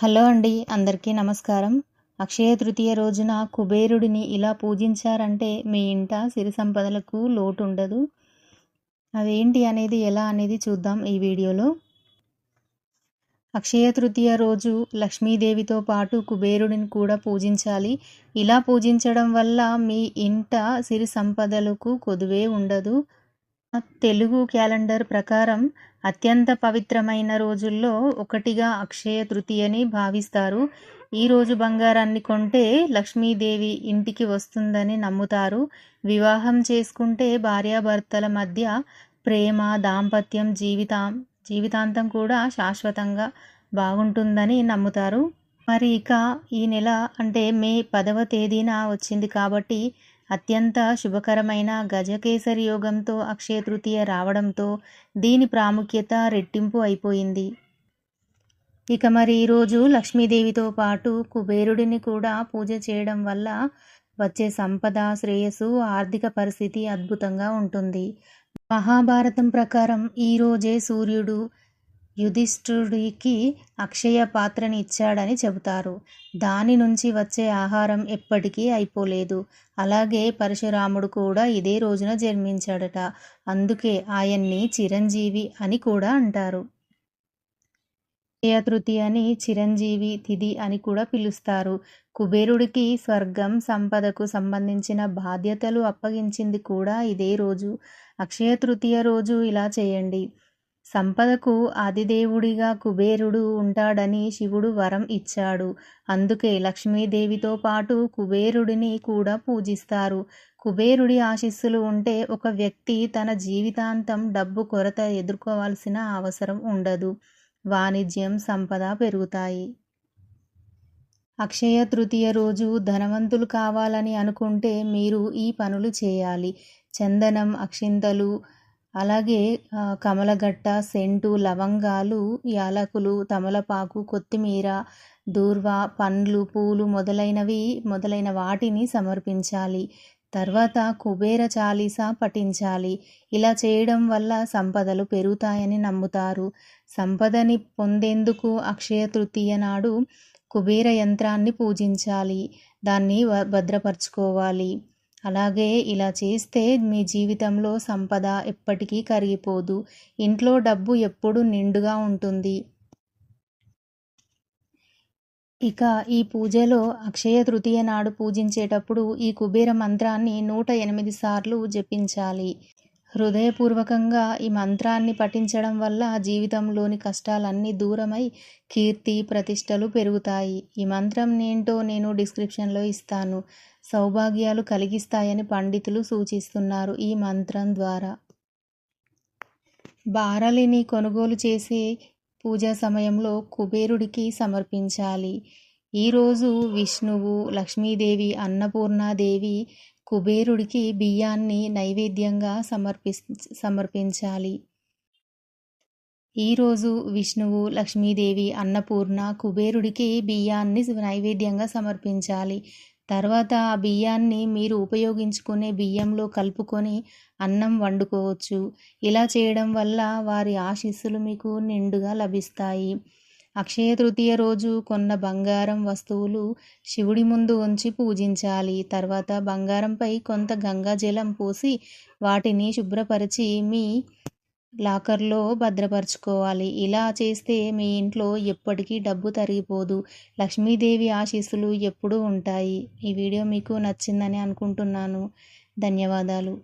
Hello అండి అందరికీ నమస్కారం. అక్షయ తృతీయ రోజున కుబేరుడిని ఇలా పూజించారంటే మీ ఇంట సిరి సంపదలకు లోటు ఉండదు అవేంటి అనేది ఎలా అనేది చూద్దాం ఈ వీడియోలో. అక్షయ తృతీయ రోజు లక్ష్మీదేవితో పాటు కుబేరుడిని కూడా పూజించాలి. ఇలా పూజించడం వల్ల మీ ఇంట సిరి సంపదలకు కొదువే ఉండదు. తెలుగు క్యాలెండర్ ప్రకారం అత్యంత పవిత్రమైన రోజుల్లో ఒకటిగా అక్షయ తృతీయని భావిస్తారు. ఈ రోజు బంగారాన్ని కొంటే లక్ష్మీదేవి ఇంటికి వస్తుందని నమ్ముతారు. వివాహం చేసుకుంటే భార్యాభర్తల మధ్య ప్రేమ దాంపత్యం జీవితం జీవితాంతం కూడా శాశ్వతంగా బాగుంటుందని నమ్ముతారు. మరి ఇక ఈ నెల అంటే మే పదవ తేదీన వచ్చింది కాబట్టి అత్యంత శుభకరమైన గజకేసరి యోగంతో అక్షయ తృతీయ రావడంతో దీని ప్రాముఖ్యత రెట్టింపు అయిపోయింది. ఇక మరి ఈరోజు లక్ష్మీదేవితో పాటు కుబేరుడిని కూడా పూజ చేయడం వల్ల వచ్చే సంపద శ్రేయస్సు ఆర్థిక పరిస్థితి అద్భుతంగా ఉంటుంది. మహాభారతం ప్రకారం ఈరోజే సూర్యుడు యుధిష్ఠుడికి అక్షయ పాత్రని ఇచ్చాడని చెబుతారు. దాని నుంచి వచ్చే ఆహారం ఎప్పటికీ అయిపోలేదు. అలాగే పరశురాముడు కూడా ఇదే రోజున జన్మించాడట. అందుకే ఆయన్ని చిరంజీవి అని కూడా అంటారు. తృతి అని చిరంజీవి తిథి అని కూడా పిలుస్తారు. కుబేరుడికి స్వర్గం సంపదకు సంబంధించిన బాధ్యతలు అప్పగించింది కూడా ఇదే రోజు. అక్షయ తృతీయ రోజు ఇలా చేయండి. సంపదకు ఆదిదేవుడిగా కుబేరుడు ఉంటాడని శివుడు వరం ఇచ్చాడు. అందుకే లక్ష్మీదేవితో పాటు కుబేరుడిని కూడా పూజిస్తారు. కుబేరుడి ఆశీస్సులు ఉంటే ఒక వ్యక్తి తన జీవితాంతం డబ్బు కొరత ఎదుర్కోవాల్సిన అవసరం ఉండదు. వాణిజ్యం సంపద పెరుగుతాయి. అక్షయ తృతీయ రోజు ధనవంతులు కావాలని అనుకుంటే మీరు ఈ పనులు చేయాలి. చందనం అక్షింతలు అలాగే కమలగట్ట సెంటు లవంగాలు యాలకులు తమలపాకు కొత్తిమీర దూర్వ పండ్లు పూలు మొదలైనవి మొదలైన వాటిని సమర్పించాలి. తర్వాత కుబేర చాలీస పఠించాలి. ఇలా చేయడం వల్ల సంపదలు పెరుగుతాయని నమ్ముతారు. సంపదని పొందేందుకు అక్షయ తృతీయ నాడు కుబేర యంత్రాన్ని పూజించాలి. దాన్ని భద్రపరచుకోవాలి. అలాగే ఇలా చేస్తే మీ జీవితంలో సంపద ఎప్పటికీ కరిగిపోదు. ఇంట్లో డబ్బు ఎప్పుడు నిండుగా ఉంటుంది. ఇక ఈ పూజలో అక్షయ తృతీయ నాడు పూజించేటప్పుడు ఈ కుబేర మంత్రాన్ని నూట ఎనిమిది సార్లు జపించాలి. హృదయపూర్వకంగా ఈ మంత్రాన్ని పఠించడం వల్ల జీవితంలోని కష్టాలన్నీ దూరమై కీర్తి ప్రతిష్టలు పెరుగుతాయి. ఈ మంత్రం ఏంటో నేను డిస్క్రిప్షన్లో ఇస్తాను. సౌభాగ్యాలు కలిగిస్తాయని పండితులు సూచిస్తున్నారు ఈ మంత్రం ద్వారా. బారలిని కొనుగోలు చేసి పూజా సమయంలో కుబేరుడికి సమర్పించాలి. ఈరోజు విష్ణువు లక్ష్మీదేవి అన్నపూర్ణాదేవి కుబేరుడికి బియ్యాన్ని నైవేద్యంగా సమర్పి సమర్పించాలి. ఈరోజు విష్ణువు లక్ష్మీదేవి అన్నపూర్ణ కుబేరుడికి బియ్యాన్ని నైవేద్యంగా సమర్పించాలి. తర్వాత ఆ బియ్యాన్ని మీరు ఉపయోగించుకునే బియ్యంలో కలుపుకొని అన్నం వండుకోవచ్చు. ఇలా చేయడం వల్ల వారి ఆశీస్సులు మీకు నిండుగా లభిస్తాయి. అక్షయ తృతీయ రోజు కొన్న బంగారం వస్తువులు శివుడి ముందు ఉంచి పూజించాలి. తర్వాత బంగారంపై కొంత గంగా జలం పోసి వాటిని శుభ్రపరిచి మీ లాకర్లో భద్రపరచుకోవాలి. ఇలా చేస్తే మీ ఇంట్లో ఎప్పటికీ డబ్బు తరిగిపోదు. లక్ష్మీదేవి ఆశీస్సులు ఎప్పుడూ ఉంటాయి. ఈ వీడియో మీకు నచ్చిందని అనుకుంటున్నాను. ధన్యవాదాలు.